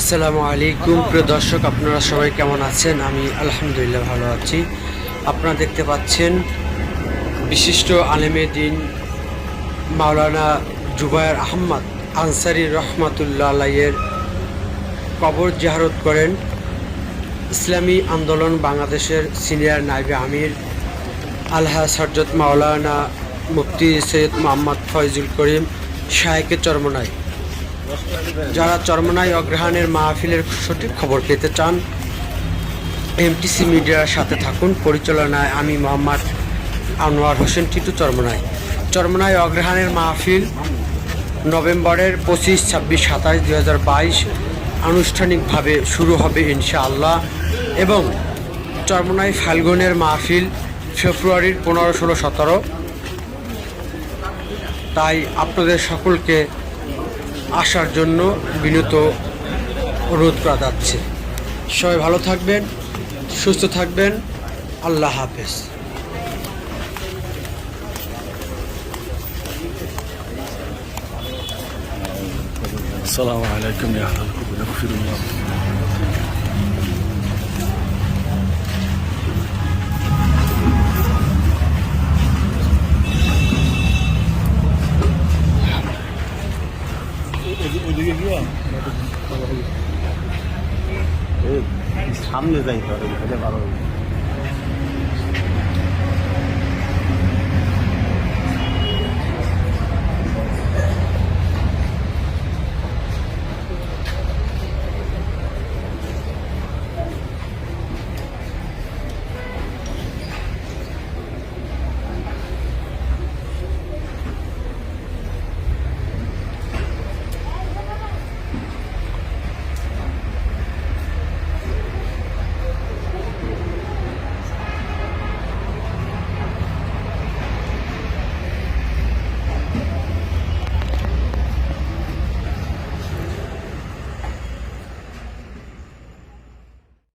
আসসালামু আলাইকুম। প্রিয় দর্শক, আপনারা সবাই কেমন আছেন? আমি আলহামদুলিল্লাহ ভালো আছি। আপনারা দেখতে পাচ্ছেন বিশিষ্ট আলেমে দিন মাওলানা জুবায়ের আহমদ আনসারি রহমাতুল্লাহ আলাইয়ের কবর জিয়ারত করেন। ইসলামী আন্দোলন বাংলাদেশের সিনিয়র নাইবে আমির, আলহা সরজত মাওলানা মুফতি সৈয়দ মোহাম্মদ ফয়জুল করিম শাহেকে চরমনায় যারা চরমনাই অগ্রহায়ণের মাহফিলের সঠিক খবর পেতে চান এমটিসি মিডিয়ার সাথে থাকুন। পরিচালনায় আমি মোহাম্মদ আনোয়ার হোসেন, টিটু চরমনাই। চরমনাই অগ্রহায়ণের মাহফিল নভেম্বরের পঁচিশ, ছাব্বিশ, সাতাশ, দুই হাজার বাইশ আনুষ্ঠানিকভাবে শুরু হবে ইনশাআল্লাহ এবং চরমনাই ফাল্গুনের মাহফিল ফেব্রুয়ারির পনেরো, ষোলো, সতেরো। তাই আপনাদের সকলকে আসার জন্য বিনীত অনুরোধ করা যাচ্ছে সবাই ভালো থাকবেন সুস্থ থাকবেন আল্লাহ হাফেজ السلام عليكم يا أهل القبور يغفر الله সামনে যাইতে হবে ভালো